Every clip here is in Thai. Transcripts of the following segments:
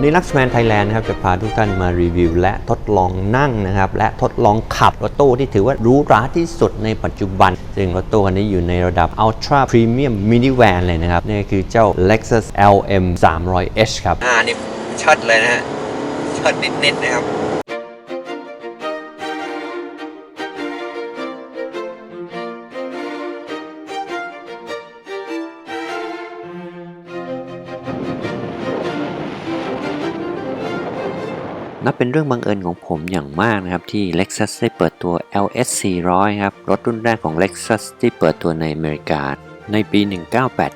วันนี้ Luxman Thailand นะครับจะพาทุกท่านมารีวิว และทดลองนั่งนะครับและทดลองขับรถตู้ที่ถือว่ารู้ราที่สุดในปัจจุบัน ซึ่งรถตู้คันนี้อยู่ในระดับ Ultra Premium Minivan เลยนะครับ นี่คือเจ้า Lexus LM 300h ครับ อ่า นี่ชัดเลยนะฮะชัดนิดๆนะครับ นับเป็นเรื่องบังเอิญของผมอย่างมากนะครับ ที่ Lexus ได้เปิดตัว LS 400ครับรถรุ่นแรกของ Lexus ที่เปิดตัวในอเมริกา ในปี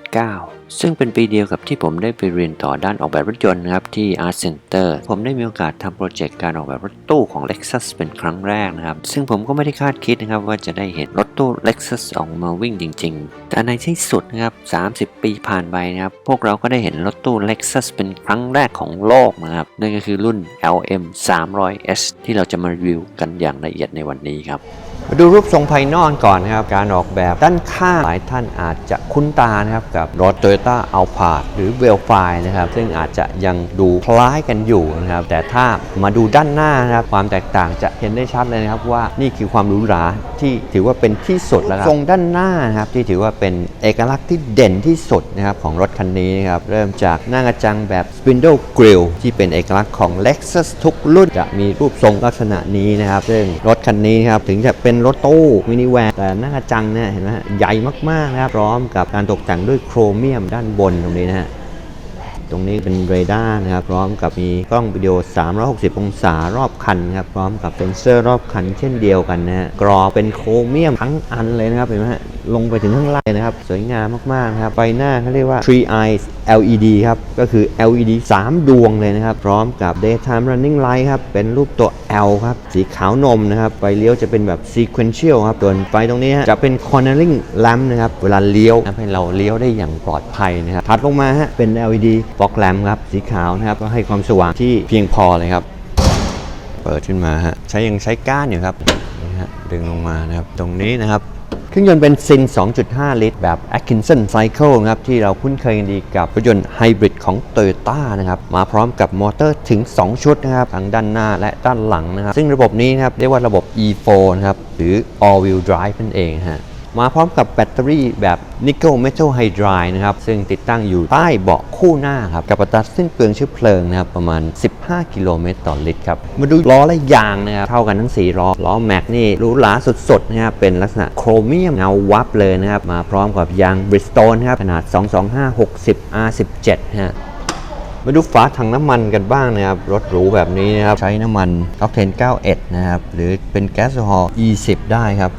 1989 ซึ่งเป็นปีเดียวกับที่ผมได้ไปเรียนต่อด้านออกแบบรถยนต์นะครับที่ Art Center ผมได้มีโอกาสทำโปรเจกต์การออกแบบรถตู้ของ Lexus เป็นครั้งแรกนะครับ ซึ่งผมก็ไม่ได้คาดคิดนะครับว่าจะได้เห็นรถตู้ Lexus ออกมาวิ่งจริง ๆ แต่ในที่สุดนะครับ 30 ปีผ่านไปนะครับพวกเราก็ได้เห็นรถตู้ Lexus เป็นครั้งแรกของโลกนะครับนั่นก็คือรุ่น LM 300S ที่เราจะมารีวิวกันอย่างละเอียดในวันนี้ครับ ดูรูปทรงภายนอกก่อนนะครับ การออกแบบด้านข้างหลายท่านอาจจะคุ้นตานะครับ กับรถ Toyota a l p a r หรือ v e l f i นะครับ ซึ่งอาจจะยังดูคล้ายกันอยู่นะครับ แต่ถ้ามาดูด้านหน้านะครับ ความแตกต่างจะเห็นได้ชัดเลยนะครับว่านี่คือความหรูหราที่ถือว่าเป็นที่สุดแล้วครับทรงด้านหน้านะครับที่ถือว่าเป็นเอกลักษณ์ที่เด่นที่สุดนะครับของรถคันนี้นะครับเริ่มจากหน้ากระจังแบบ Spindle Grill ที่เป็นเอกลักษณ์ของ Lexus ทุกรุ่นจะมีรูปทรงลักษณะนี้นะครับซึ่งรถคันนี้นครับถึงจะเป็น็นรถตู้มินิแวนแต่หน้ากระจังเนี่ยเห็นไหมฮะใหญ่มากๆนะครับพร้อมกับการตกแต่งด้วยโครเมียมด้านบนตรงนี้นะฮะตรงนี้เป็นเรดาร์นะครับพร้อมกับมีกล้องวิดีโอ 360 องศารอบคันครับพร้อมกับเซ็นเซอร์รอบคันเช่นเดียวกันนะฮะกรอเป็นโครเมียมทั้งอันเลยนะครับเห็นไหมฮะลงไปถึงข้างล่างนะครับ สวยงามมากๆนะครับไฟหน้าเขาเรียกว่า Three Eyes LED ครับ ก็คือ LED 3 ดวงเลยนะครับ พร้อมกับ Daytime Running Light ครับ เป็นรูปตัว L ครับ สีขาวนมนะครับ ไฟเลี้ยวจะเป็นแบบ Sequential ครับส่วนไฟตรงนี้จะเป็น Cornering Lamp นะครับ เวลาเลี้ยวทำให้เราเลี้ยวได้อย่างปลอดภัยนะครับถัดลงมาฮะเป็น LED fog lamp ครับ สีขาวนะครับ ก็ให้ความสว่างที่เพียงพอเลยครับ เปิดขึ้นมาฮะ ใช้ยังใช้ก้านอยู่ครับ นี่ฮะ ดึงลงมานะครับ ตรงนี้นะครับ เครื่องยนต์เป็นซิน 2.5 ลิตร แบบ Atkinson Cycle นะครับ ที่เราคุ้นเคยกันดีกับรถยนต์ไฮบริดของ Toyota นะครับ มาพร้อมกับมอเตอร์ถึง 2 ชุดนะครับ ทั้งด้านหน้าและด้านหลังนะครับ ซึ่งระบบนี้นะครับ เรียกว่าระบบ E4 นะครับ หรือ All Wheel Drive นั่นเองฮะ มาพร้อมกับแบตเตอรี่แบบ Nickel Metal Hydride นะครับ ซึ่งติดตั้งอยู่ใต้เบาะคู่หน้าครับ กับอัตราสิ้นเปลืองเชื้อเพลิงนะครับ ประมาณ 15 กิโลเมตรต่อลิตรครับ มาดูล้อและยางนะครับ เท่ากันทั้ง 4 ล้อ ล้อแม็กนี่รูหราสุดๆนะครับ เป็นลักษณะโครเมียมเงาวับเลยนะครับ มาพร้อมกับยาง Bridgestone ครับ ขนาด 225 60 R17 ฮะมาดูฝาถังน้ำมันกันบ้างนะครับ รถหรูแบบนี้นะครับ ใช้น้ำมัน Octane 91 นะครับ หรือเป็นแก๊สโซฮอล์ E10 ได้ครับ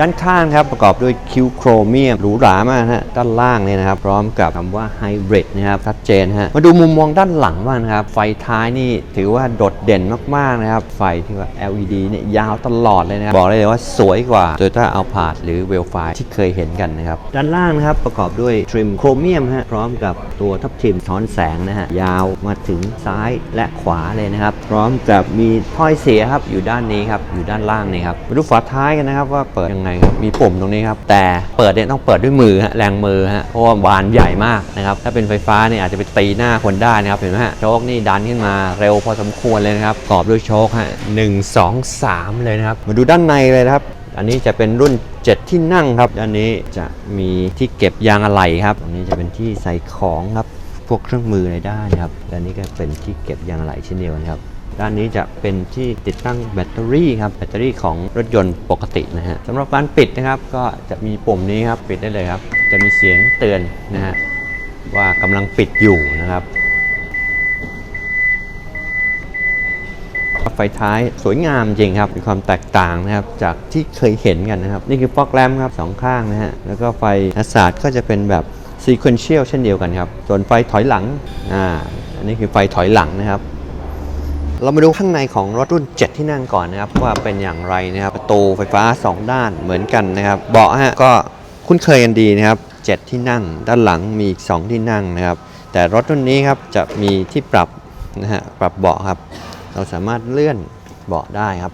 ด้านข้างครับประกอบด้วยคิวโครเมียมหรูหรามากฮะด้านล่างเนี่ยนะครับพร้อมกับคำว่าไฮบริดนะครับชัดเจนฮะมาดูมุมมองด้านหลังบ้างนะครับไฟท้ายนี่ถือว่าโดดเด่นมากๆนะครับไฟที่ว่า LED เนี่ยยาวตลอดเลยนะครับบอกได้เลยว่าสวยกว่า Toyota Alphard หรือ v e l f i ที่เคยเห็นกันนะครับด้านล่างนะครับประกอบด้วยทริมโครเมียมฮะพร้อมกับตัวทับทิมท้อนแสงนะฮะยาวมาถึงซ้ายและขวาเลยนะครับพร้อมกับมีถ้อยเสียครับอยู่ด้านนี้ครับอยู่ด้านล่างนี่ครับมาดูฝาท้ายกันนะครับว่าเปิดยังไงครับมีปุ่มตรงนี้ครับแต่เปิดเนี่ยต้องเปิดด้วยมือฮะแรงมือฮะเพราะว่าบานใหญ่มากนะครับถ้าเป็นไฟฟ้าเนี่ยอาจจะไปตีหน้าคนได้นะครับเห็นไหมฮะโชคนี่ดันขึ้นมาเร็วพอสมควรเลยนะครับประกอบด้วยโชคฮะหนึ่งสองสามเลยนะครับมาดูด้านในเลยนะครับอันนี้จะเป็นรุ่น 7 ที่นั่งครับด้านนี้จะมีที่เก็บยางอะไหล่ครับ อันนี้จะเป็นที่ใส่ของครับ พวกเครื่องมือในด้านนะครับด้านนี้ก็เป็นที่เก็บยางอะไหล่เช่นเดียวกันครับ ด้านนี้จะเป็นที่ติดตั้งแบตเตอรี่ครับแบตเตอรี่ของรถยนต์ปกตินะฮะสำหรับการปิดนะครับก็จะมีปุ่มนี้ครับปิดได้เลยครับ จะมีเสียงเตือนนะฮะว่ากำลังปิดอยู่นะครับไฟท้ายสวยงามจริงครับ มีความแตกต่างนะครับจากที่เคยเห็นกันนะครับ นี่คือฟอกแลมครับสองข้างนะฮะแล้วก็ไฟนัสาดก็จะเป็นแบบ sequential เช่นเดียวกันครับ ส่วนไฟถอยหลังอ่าอันนี้คือไฟถอยหลังนะครับ เรามาดูข้างในของรถรุ่น 7 ที่นั่งก่อนนะครับว่าเป็นอย่างไรนะครับประตูไฟฟ้า 2 ด้านเหมือนกันนะครับเบาะฮะก็คุ้นเคยกันดีนะครับ7 ที่นั่ง ด้านหลังมีอีก 2 ที่นั่งนะครับ แต่รถรุ่นนี้ครับจะมีที่ปรับนะฮะปรับเบาะครับ เราสามารถเลื่อนเบาะได้ครับ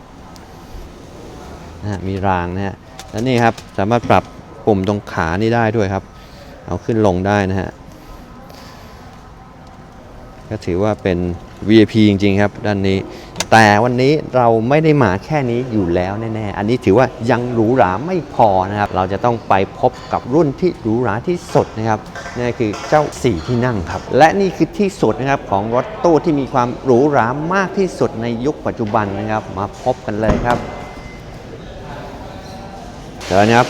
นะฮะมีรางนะฮะแล้วนี่ครับสามารถปรับปุ่มตรงขานี่ได้ด้วยครับ เอาขึ้นลงได้นะฮะก็ก็ถือว่าเป็น VIP จริงๆครับด้านนี้ แต่วันนี้เราไม่ได้มาแค่นี้อยู่แล้วแน่ๆ อันนี้ถือว่ายังหรูหราไม่พอนะครับ เราจะต้องไปพบกับรุ่นที่หรูหราที่สุดนะครับนั่นคือเจ้า 4 ที่นั่งครับ และนี่คือที่สุดนะครับของรถตู้ที่มีความหรูหรามากที่สุดในยุคปัจจุบันนะครับ มาพบกันเลยครับเชิญครับ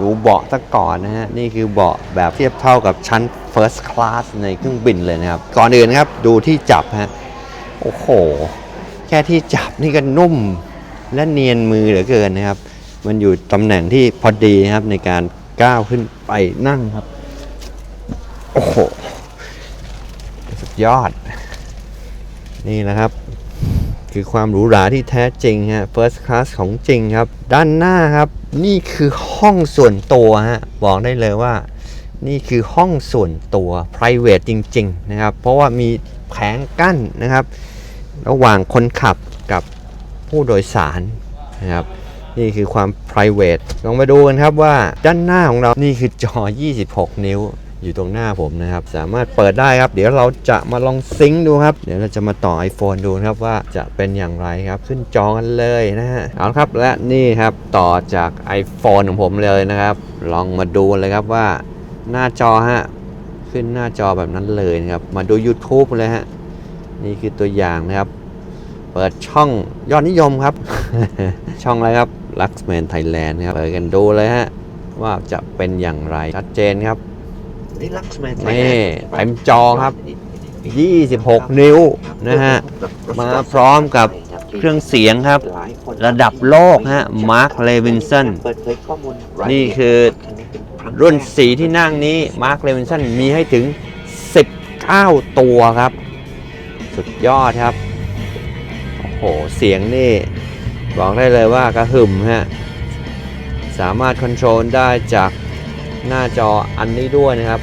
ดูเบาะซะก่อนนะฮะนี่คือเบาะแบบเทียบเท่ากับชั้น First Class ในเครื่องบินเลยนะครับ ก่อนอื่นครับดูที่จับฮะ โอ้โห แค่ที่จับนี่ก็นุ่มและเนียนมือเหลือเกินนะครับ มันอยู่ตำแหน่งที่พอดีนะครับในการก้าวขึ้นไปนั่งครับ โอ้โห สุดยอด นี่นะครับ คือความหรูหราที่แท้จริงฮะ First Class ของจริงครับ ด้านหน้าครับ นี่คือห้องส่วนตัวฮะ บอกได้เลยว่า นี่คือห้องส่วนตัว private จริง ๆ นะครับ เพราะว่ามีแผงกั้นนะครับ ระหว่างคนขับกับผู้โดยสารนะครับ นี่คือความ private ลองมาดูกันครับว่าด้านหน้าของเรานี่คือจอ 26 นิ้วอยู่ตรงหน้าผมนะครับ สามารถเปิดได้ครับ เดี๋ยวเราจะมาลองซิงค์ดูครับ เดี๋ยวเราจะมาต่อ iPhone ดูครับว่าจะเป็นอย่างไรครับ ขึ้นจอกันเลยนะฮะเอาครับและนี่ครับต่อจาก iPhone ของผมเลยนะครับ ลองมาดูเลยครับว่า หน้าจอฮะ ขึ้นหน้าจอแบบนั้นเลยนะครับ มาดู YouTube เลยฮะ นี่คือตัวอย่างนะครับ เปิดช่องยอดนิยมครับ ช่องอะไรครับ Luxman Thailand ครับ เปิดกันดูเลยฮะ ว่าจะเป็นอย่างไร ชัดเจนครับ นี่ลักซ์แมนนี่เต็มจอครับ 26 นิ้วนะฮะ มาพร้อมกับเครื่องเสียงครับ ระดับโลกฮะ Mark Levinson เปิดเผยข้อมูลนี่คือ รุ่นสีที่นั่งนี้ Mark Levinson มีให้ถึง 19 ตัวครับ สุดยอดครับ โอ้โห เสียงนี่ บอกได้เลยว่ากระหึ่มฮะ สามารถคอนโทรลได้จากหน้าจออันนี้ด้วยนะครับ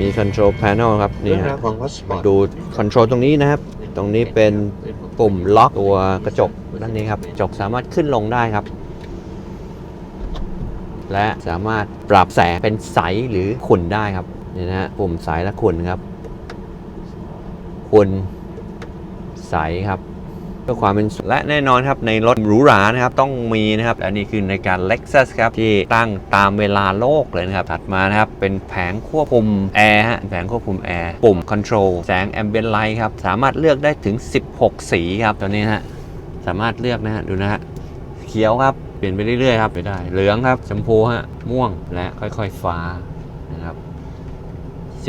มี Control Panel ครับ นี่เรื่องฮะราวของวัสปอร์ตดูคอนโทรลตรงนี้นะครับ ตรงนี้เป็นปุ่มล็อกตัวกระจกด้านนี้ครับกระจกสามารถขึ้นลงได้ครับ และสามารถปรับแสงเป็นใสหรือขุ่นได้ครับนี่นะฮะปุ่มใสและขุ่นครับขุ่นใสครับเพื่อความเป็นและแน่นอนครับในรถหรูหรานะครับต้องมีนะครับและนี่คือในการ Lexus ครับที่ตั้งตามเวลาโลกเลยนะครับถัดมานะครับเป็นแผงควบคุมแอร์ฮะแผงควบคุมแอร์ปุ่ม Control แสง Ambient Light ครับสามารถเลือกได้ถึง 16 สีครับตัวนี้ฮะสามารถเลือกนะฮะดูนะฮะ เขียวครับ เปลี่ยนไปเรื่อยๆครับไปได้ เหลืองครับชมพูฮะ ม่วงและค่อยๆฟ้านะครับ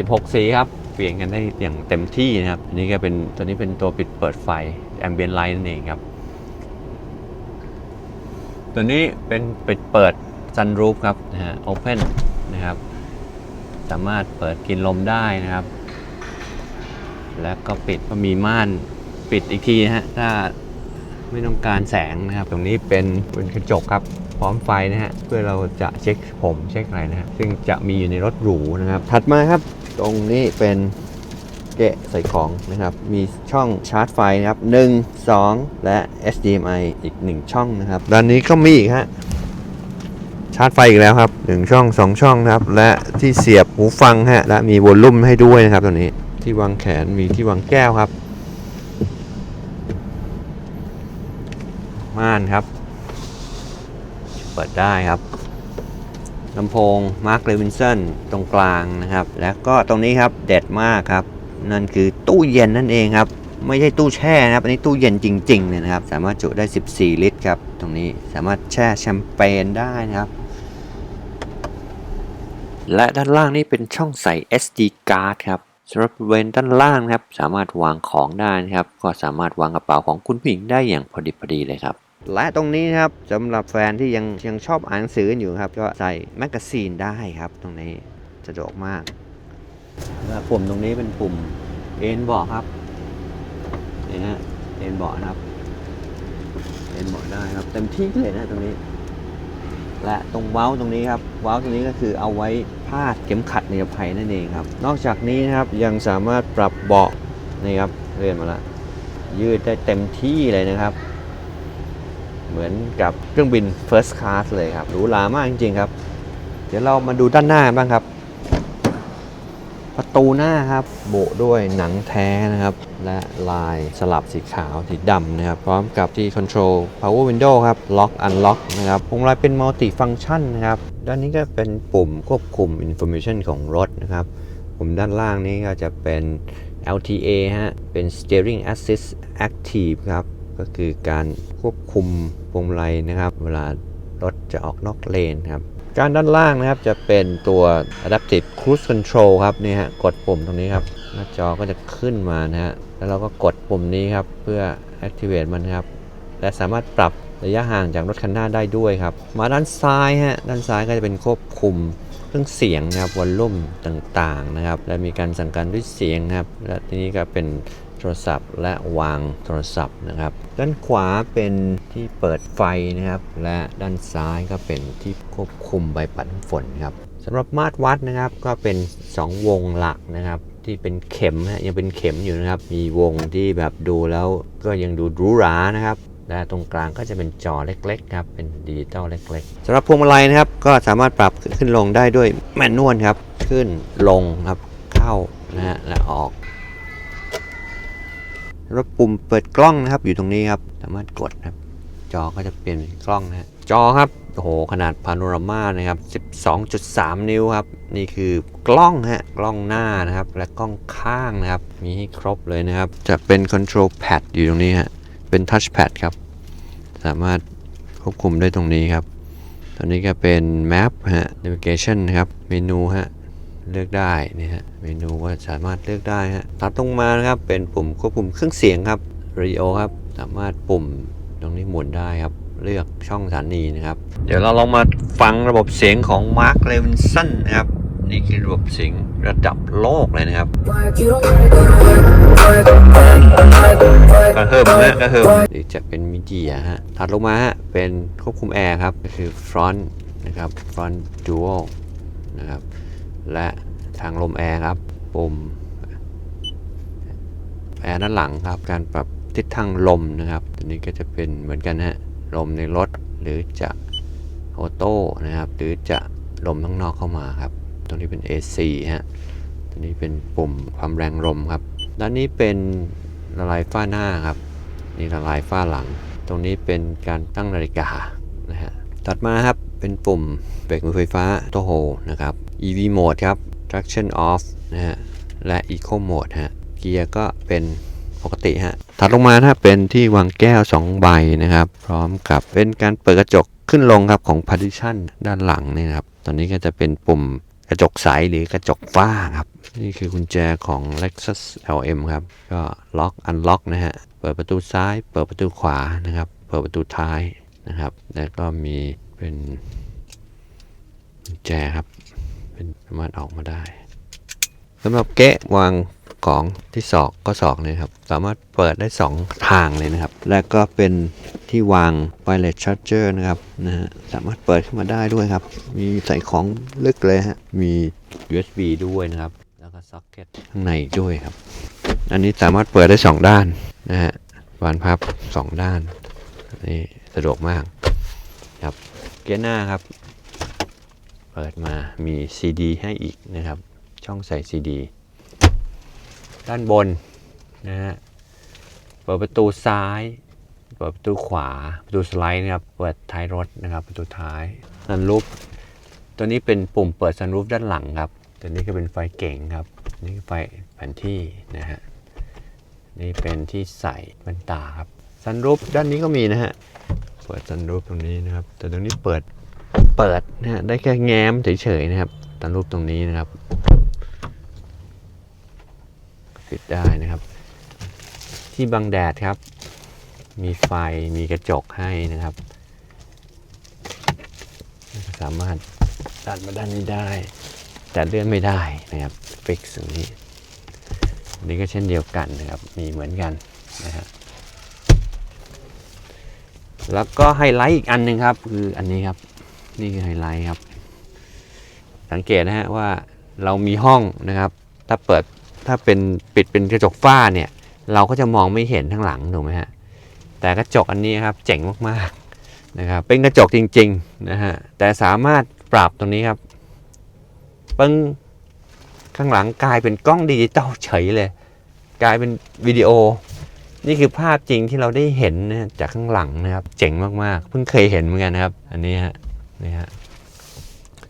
16 สีครับ เปลี่ยนกันได้อย่างเต็มที่นะครับ อันนี้ก็เป็นตัวนี้เป็นตัวปิดเปิดไฟ ambient light นั่นเองครับ ตัวนี้เป็นปิดเปิด sunroof ครับนะฮะ open นะครับ สามารถเปิดกินลมได้นะครับ แล้วก็ปิดก็มีม่านปิดอีกทีนะฮะถ้า ไม่ต้องการแสงนะครับ ตรงนี้เป็นเป็นกระจกครับ พร้อมไฟนะฮะ เพื่อเราจะเช็คผมเช็คอะไรนะฮะ ซึ่งจะมีอยู่ในรถหรูนะครับ ถัดมาครับ ตรงนี้เป็นเกะใส่ของนะครับ มีช่องชาร์จไฟนะครับ 1 2 และ HDMI อีก 1 ช่องนะครับ ด้านนี้ก็มีอีกฮะ ชาร์จไฟอีกแล้วครับ 1 ช่อง 2 ช่องนะครับ และที่เสียบหูฟังฮะ และมีวอลลุ่มให้ด้วยนะครับตรงนี้ ที่วางแขนมีที่วางแก้วครับ ม่านครับ เปิดได้ครับลำโพง Mark Levinson ตรงกลางนะครับ แล้วก็ตรงนี้ครับเด็ดมากครับ นั่นคือตู้เย็นนั่นเองครับ ไม่ใช่ตู้แช่นะครับ อันนี้ตู้เย็นจริงๆเลยนะครับ สามารถจุได้ 14 ลิตรครับ ตรงนี้สามารถแช่แชมเปญได้นะครับ และด้านล่างนี่เป็นช่องใส่ SD card ครับสำหรับบริเวณด้านล่างครับ สามารถวางของได้นะครับ ก็สามารถวางกระเป๋าของคุณผู้หญิงได้อย่างพอดีพอดีเลยครับ และตรงนี้ครับสำหรับแฟนที่ยังยังชอบอ่านหนังสืออยู่ครับ ก็ใส่แมกกาซีนได้ครับ ตรงนี้สะดวกมากและปุ่มตรงนี้เป็นปุ่มเอนเบาะครับนี่ฮะเอนเบาะนะครับเอนเบาะได้ครับ เต็มที่เลยนะตรงนี้ และตรงเว้าตรงนี้ครับเว้าตรงนี้ก็คือเอาไว้พาดเข็มขัดนิรภัยนั่นเองครับ นอกจากนี้นะครับยังสามารถปรับเบาะนี่ครับเลื่อนมาละยืดได้เต็มที่เลยนะครับ เหมือนกับเครื่องบิน First Class เลยครับหรูหรามากจริงๆครับ เดี๋ยวเรามาดูด้านหน้าบ้างครับ ประตูหน้าครับ โบด้วยหนังแท้นะครับ และลายสลับสีขาวสีดำนะครับ พร้อมกับที่ Control Power Window ครับ Lock Unlock นะครับพวงมาลัยเป็น Multi Function นะครับ ด้านนี้ก็เป็นปุ่มควบคุม Information ของรถนะครับปุ่มด้านล่างนี้ก็จะเป็น LTA ฮะ เป็น Steering Assist Active ครับ ก็คือการควบคุมพวงมาลัยนะครับ เวลารถจะออกนอกเลนครับ การด้านล่างนะครับจะเป็นตัว Adaptive Cruise Control ครับนี่ฮะกดปุ่มตรงนี้ครับ หน้าจอก็จะขึ้นมานะฮะแล้วเราก็กดปุ่มนี้ครับ เพื่อ activate มันครับ และสามารถปรับระยะห่างจากรถคันหน้าได้ด้วยครับ มาด้านซ้ายฮะด้านซ้ายก็จะเป็นควบคุมเครื่องเสียงนะครับวอลลุ่มต่างๆนะครับ และมีการสั่งการด้วยเสียงครับ และทีนี้ก็เป็น โทรศัพท์ และวางโทรศัพท์นะครับ ด้านขวาเป็นที่เปิดไฟนะครับ และด้านซ้ายก็เป็นที่ควบคุมใบปัดฝนครับสำหรับมาตรวัดนะครับก็เป็น 2 วงหลักนะครับ ที่เป็นเข็มฮะยังเป็นเข็มอยู่นะครับ มีวงที่แบบดูแล้วก็ยังดูหรูหรานะครับและตรงกลางก็จะเป็นจอเล็กๆครับเป็นดิจิตอลเล็กๆสำหรับพวงมาลัยนะครับก็สามารถปรับขึ้นลงได้ด้วยแมนนวลครับ ขึ้นลงครับเข้านะฮะและออก รับปุ่มเปิดกล้องนะครับอยู่ตรงนี้ครับสามารถกดครับ จอก็จะเปลี่ยนเป็นกล้องนะฮะจอครับโอ้โหขนาดพาโนรามานะครับ 12.3 นิ้วครับ นี่คือกล้องฮะกล้องหน้านะครับ และกล้องข้างนะครับ มีให้ครบเลยนะครับ จะเป็น control pad อยู่ตรงนี้ฮะเป็น touch pad ครับ สามารถควบคุมได้ตรงนี้ครับ ตอนนี้ก็เป็น map ฮะ navigation นะครับ เมนูฮะ เลือกได้นี่ฮะเมนูก็สามารถเลือกได้ฮะตัดตรงมานะครับเป็นปุ่มควบคุมเครื่องเสียงครับ radio ครับสามารถปุ่มตรงนี้หมุนได้ครับ เลือกช่องสถานีนะครับ เดี๋ยวเราลองมาฟังระบบเสียงของ Mark Levinson นะครับนี่คือระบบเสียงระดับโลกเลยนะครับกระเฮิมนะกระเฮิมหรือจะเป็นมิดีอะฮะถัดลงมาฮะเป็นควบคุมแอร์ครับก็คือ front นะครับ front dual นะครับ และทางลมแอร์ครับ ปุ่มแอร์ด้านหลังครับ การปรับทิศทางลมนะครับตัวนี้ก็จะเป็นเหมือนกันฮะลมในรถหรือจะออโต้นะครับ หรือจะลมข้างนอกเข้ามาครับ ตรงนี้เป็น AC ฮะตัวนี้เป็นปุ่มความแรงลมครับ ด้านนี้เป็นละลายฝ้าหน้าครับ นี่ละลายฝ้าหลัง ตรงนี้เป็นการตั้งนาฬิกานะฮะ ถัดมาครับ เป็นปุ่มเบรกมือไฟฟ้าโตโฮนะครับ EV mode ครับ traction off นะฮะ และ eco mode ฮะ เกียร์ก็เป็นปกติฮะ ถัดลงมานะครับเป็นที่วางแก้ว 2 ใบนะครับ พร้อมกับเป็นการเปิดกระจกขึ้นลงครับของ partition ด้านหลังนี่ครับ ตอนนี้ก็จะเป็นปุ่มกระจกใสหรือกระจกฝ้าครับ นี่คือกุญแจของ Lexus LM ครับ ก็ล็อก unlock นะฮะ เปิดประตูซ้าย เปิดประตูขวานะครับ เปิดประตูท้ายนะครับ แล้วก็มีเป็นกุญแจครับ เป็นสามารถออกมาได้สำหรับเกะวางของที่ศอกก็ศอกเลยครับสามารถเปิดได้ 2 ทางเลยนะครับ และก็เป็นที่วาง wireless charger นะครับนะฮะสามารถเปิดขึ้นมาได้ด้วยครับ มีใส่ของลึกเลยฮะมี USB ด้วยนะครับ แล้วก็ซ็อกเก็ตข้างในอีกด้วยครับ อันนี้สามารถเปิดได้ 2 ด้านนะฮะบานพับ 2 ด้านนนี้สะดวกมากครับเกียร์หน้าครับ เปิดมามี CD ให้อีกนะครับ ช่องใส่ CD ด้านบนนะฮะเปิดประตูซ้าย เปิดประตูขวา ประตูสไลด์นะครับ เปิดท้ายรถนะครับ ประตูท้ายซันรูฟตัวนี้เป็นปุ่มเปิดซันรูฟด้านหลังครับ ตัวนี้ก็เป็นไฟเก่งครับ นี่คือไฟแผนที่นะฮะ นี่เป็นที่ใส่แว่นตาครับซันรูฟด้านนี้ก็มีนะฮะ เปิดซันรูฟตรงนี้นะครับ แต่ตรงนี้เปิด เปิดนะฮะได้แค่แง้มเฉยๆนะครับซันรูฟตรงนี้นะครับปิดได้นะครับ ที่บังแดดครับ มีไฟมีกระจกให้นะครับ สามารถดันมาด้านนี้ได้ แต่เลื่อนไม่ได้นะครับฟิกตรงนี้อันนี้ก็เช่นเดียวกันนะครับ มีเหมือนกันนะฮะแล้วก็ไฮไลท์อีกอันหนึ่งครับ คืออันนี้ครับ นี่คือไฮไลท์ครับ สังเกตนะฮะว่าเรามีห้องนะครับ ถ้าเปิดถ้าเป็นปิดเป็นกระจกฝ้าเนี่ย เราก็จะมองไม่เห็นข้งหลังถูกไหมฮะแต่กระจกอันนี้ครับเจ๋งมากๆนะครับเป็นกระจกจริงๆนะฮะแต่สามารถปรับตรงนี้ครับปึ้งข้างหลังกลายเป็นกล้องดิจิตอลเฉยเลย กลายเป็นวิดีโอ นี่คือภาพจริงที่เราได้เห็นนะจากข้างหลังนะครับ เจ๋งมากๆ เพิ่งเคยเห็นเหมือนกันนะครับ อันนี้ฮะ นี่ฮะ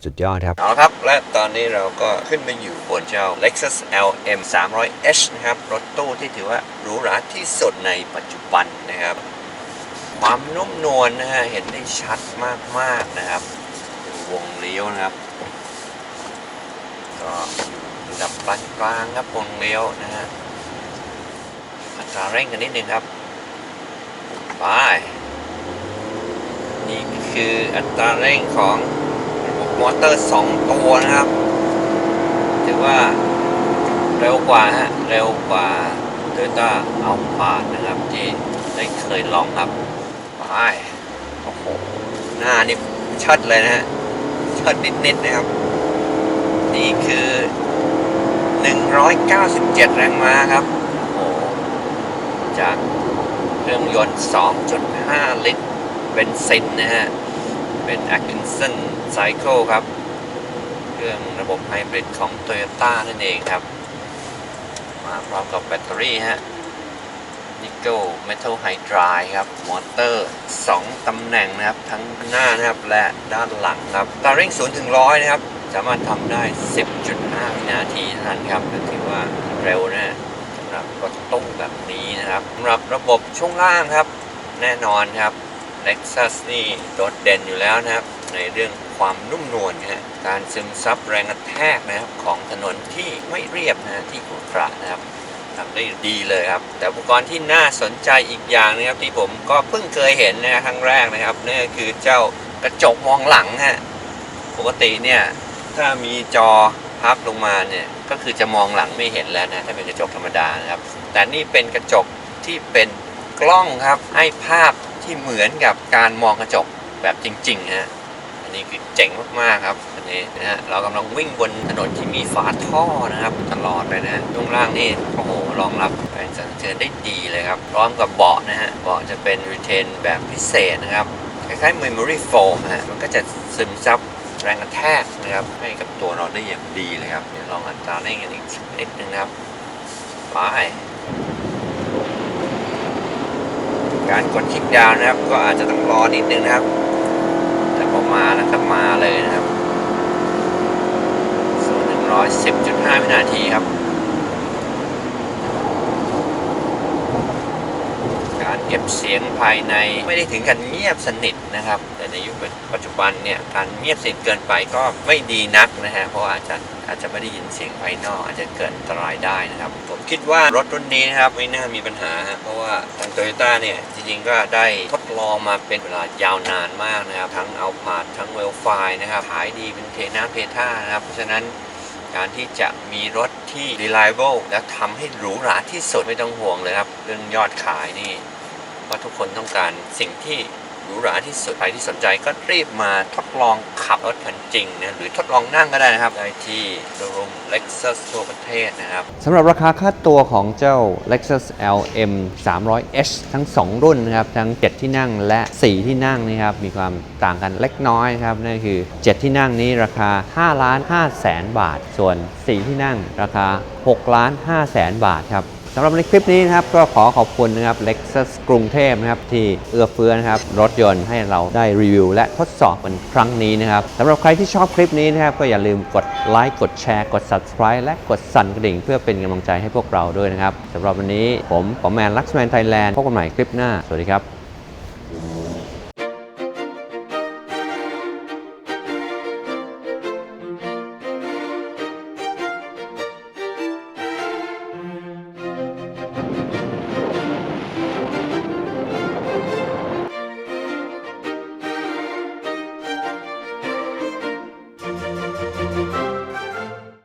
สุดยอดครับ เอาครับ และตอนนี้เราก็ขึ้นมาอยู่บนเจ้า Lexus LM 300H นะครับ รถตู้ที่ถือว่าหรูหราที่สุดในปัจจุบันนะครับ ความนุ่มนวลนะฮะ เห็นได้ชัดมาก ๆ นะครับดูวงเลี้ยวนะครับ ก็ระดับปานกลางครับวงเลี้ยวนะฮะอัตราเร่งกันนิดนึงครับ ไป นี่คืออัตราเร่งของระบบมอเตอร์ 2 ตัวนะครับ ถือว่าเร็วกว่าฮะ เร็วกว่า Toyota a l p a r นะครับ ที่ได้เคยลองครับไปโอ้โหหน้านี่ชัดเลยนะฮะชัดนิดๆนะครับ นี่คือ 197 แรงม้าครับ โอ้โหจากเครื่องยนต์ 2.5 ลิตร เบนซินนะฮะ เป็น Atkinson Cycle ครับ เครื่องระบบไฮบริดของ Toyota นั่นเองครับ มาพร้อมกับแบตเตอรี่ฮะนิกเกิลเมทัลไฮดรายครับ มอเตอร์ 2 ตำแหน่งนะครับ ทั้งหน้านะครับ และด้านหลังครับตาเร่ง0ถึง100 นะครับ สามารถทำได้ 10.5 วินาทีเท่านั้นครับถือว่าเร็วนะสำหรับรถตู้แบบนี้นะครับสำหรับระบบช่วงล่างครับ แน่นอนครับ Lexus นี่โดดเด่นอยู่แล้วนะครับ ในเรื่องความนุ่มนวลนะการซึมซับแรงกระแทกนะครับ ของถนนที่ไม่เรียบนะที่ขรุขระนะครับทำได้ดีเลยครับ แต่อุปกรณ์ที่น่าสนใจอีกอย่างนะครับ ที่ผมก็เพิ่งเคยเห็นนะครั้งแรกนะครับนั่นคือเจ้ากระจกมองหลังฮะปกติเนี่ยถ้ามีจอพับลงมาเนี่ยก็คือจะมองหลังไม่เห็นแล้วนะถ้าเป็นกระจกธรรมดานะครับ แต่นี่เป็นกระจกที่เป็นกล้องครับให้ภาพ ที่เหมือนกับการมองกระจกแบบจริงๆฮะอันนี้คือเจ๋งมากๆครับอันนี้นะฮะเรากำลังวิ่งบนถนนที่มีฝาท่อนะครับตลอดเลยนะฮะช่วงล่างนี่โอ้โหรองรับแรงสั่นสะเทือนได้ดีเลยครับพร้อมกับเบาะนะฮะเบาะจะเป็น retain แบบพิเศษนะครับคล้ายๆ memory foam ฮะมันก็จะซึมซับแรงกระแทกนะครับให้กับตัวเราได้อย่างดีเลยครับเดี๋ยวลองอัตราเร่งกันอีกสักนิดนึงนะครับไป การกดคลิกดาวนะครับ ก็อาจจะต้องรอนิดนึงนะครับ แต่พอมาแล้วก็มาเลยนะครับ110.5วินาทีครับ การ เสียงภายในไม่ได้ถึงกันเงียบสนิทนะครับ แต่ในยุคปัจจุบันเนี่ยการเงียบสนิทเกินไปก็ไม่ดีนักนะฮะเพราะอาจจะอาจจะไม่ได้ยินเสียงภายนอก อาจจะเกิดอันตรายได้นะครับ ผมคิดว่ารถรุ่นนี้นะครับไม่น่ามีปัญหา เพราะว่าทางโตโยต้าเนี่ยจริงๆก็ได้ทดลองมาเป็นเวลายาวนานมากนะครับ ทั้งเอาพาดทั้งเวลไฟนะครับขายดีเป็นเทน้ำเทท่านะครับเพราะฉะนั้นการที่จะมีรถที่ reliable และทำให้หรูหราที่สุดไม่ต้องห่วงเลยครับ เรื่องยอดขายนี่ เพราทุกคนต้องการสิ่งที่หรูหราที่สุดใครที่สนใจก็รีบมาทดลองขับรถคันจริงนะหรือทดลองนั่งก็ได้นะครับได้ที่โชว์รูม Lexus ทั่วประเทศนะครับสำหรับราคาค่าตัวของเจ้า Lexus LM 300H ทั้ง 2 รุ่นนะครับ ทั้ง 7 ที่นั่งและ 4 ที่นั่งนี่ครับ มีความต่างกันเล็กน้อยครับ นั่นคือ 7 ที่นั่งนี้ราคา 5 ล้าน5แสนบาท ส่วน 4 ที่นั่งราคา 6 ล้าน5แสนบาทครับ สำหรับในคลิปนี้นะครับก็ขอขอบคุณนะครับ Lexus กรุงเทพนะครับ ที่เอื้อเฟื้อนะครับ รถยนต์ให้เราได้รีวิว และทดสอบกันครั้งนี้นะครับสำหรับใครที่ชอบคลิปนี้นะครับ ก็อย่าลืมกดไลค์กดแชร์กด subscribe และกดสั่นกระดิ่ง เพื่อเป็นกำลังใจให้พวกเราด้วยนะครับสำหรับวันนี้ผมผมแมนลักซ์แมนไทยแลนด์พบกันใหม่คลิปหน้า สวัสดีครับ